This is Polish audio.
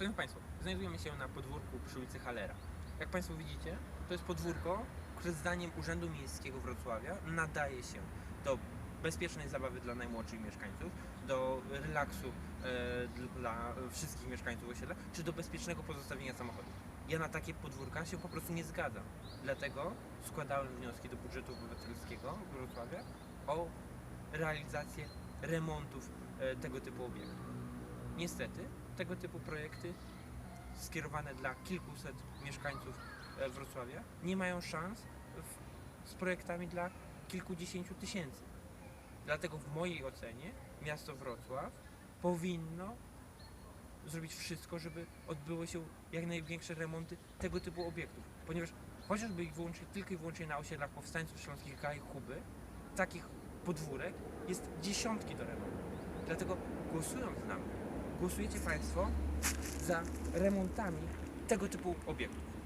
Szanowni Państwo, znajdujemy się na podwórku przy ulicy Halera. Jak Państwo widzicie, to jest podwórko, które zdaniem Urzędu Miejskiego Wrocławia nadaje się do bezpiecznej zabawy dla najmłodszych mieszkańców, do relaksu e, dla wszystkich mieszkańców osiedla, czy do bezpiecznego pozostawienia samochodów. Ja na takie podwórka się po prostu nie zgadzam. Dlatego składałem wnioski do budżetu obywatelskiego Wrocławia o realizację remontów e, tego typu obiektów. Niestety, tego typu projekty skierowane dla kilkuset mieszkańców e, Wrocławia nie mają szans w, z projektami dla kilkudziesięciu tysięcy. Dlatego w mojej ocenie miasto Wrocław powinno zrobić wszystko, żeby odbyły się jak największe remonty tego typu obiektów. Ponieważ chociażby ich wyłącznie, tylko i wyłącznie na osiedlach powstańców śląskich Gaj Kuby, takich podwórek jest dziesiątki do remontu. Dlatego głosując na mnie, głosujecie Państwo za remontami tego typu obiektów.